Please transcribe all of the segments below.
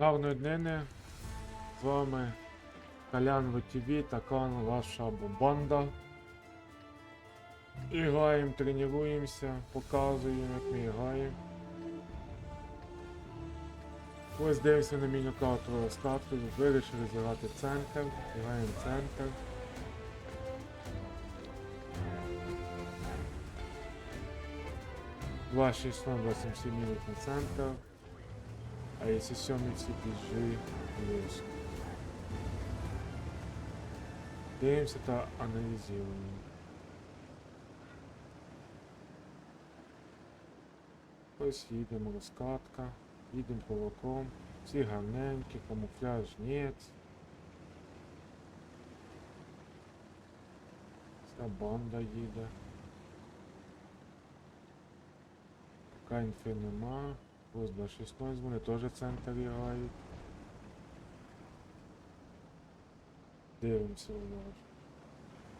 Гарної днини. З вами Колян ВТВ та клан Ваша Банда. І граємо, тренуємося, показуємо, як ми граємо. Ось дивимося на меню карту розкатку, вирішили зіграти центр, граємо центр. Два шість ноль восемь сім минут на центр. Если сьомий всі біжи плюс. Дивимося та аналізуємо. Ось їдемо розкатка, їдемо кулаком, всі гарненькі, камуфляж нет. Вся банда їде. Пока інфи нема. Ось 2.16, вони теж центр грають. Дивимося уважно.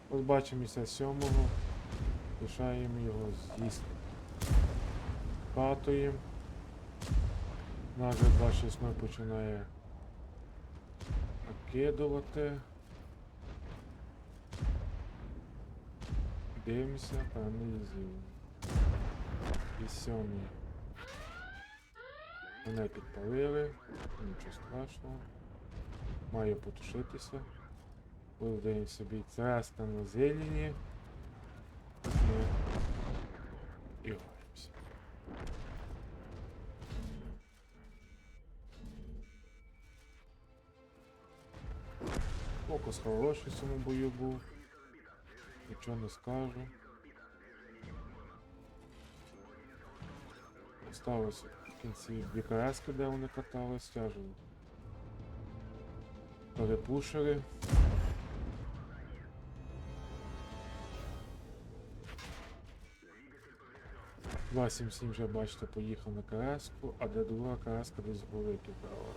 Ось бачимо 57-го. Лишаємо його з'їсти. Катуємо. Наш 2.6 починає накидувати. Дивимося та аналізуємо. І сьомий. Мене підпалили, нічого страшного. Має потушитися. Вивдаємо собі цеста на зелені. Ми і граємося. Фокус хороший в цьому бою був. Нічого не скажу. Осталось в кінці дві де вони катались, тяжело. Перепушили. Два сім сім вже бачите, поїхав на КСку, а де друга КСка десь були кидала.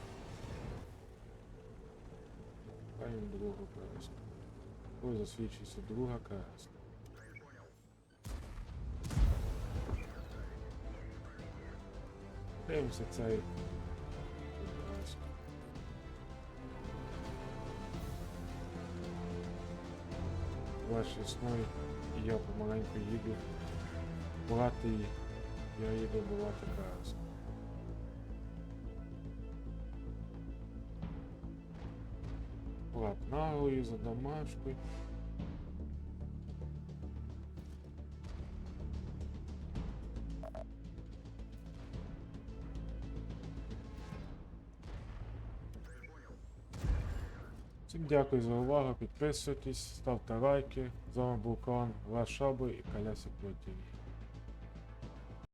Даємо другу КСку. Ось засвідчується друга КСка. Дивимося цей. КСку. Ваш існує, і я помаленьку їду. Брати її. Я їду бувати КСку. Влад наглою за домашкою. Всім дякую за увагу, підписуйтесь, ставте лайки. З вами був клан Ваш Шаби і Колясик ТВ.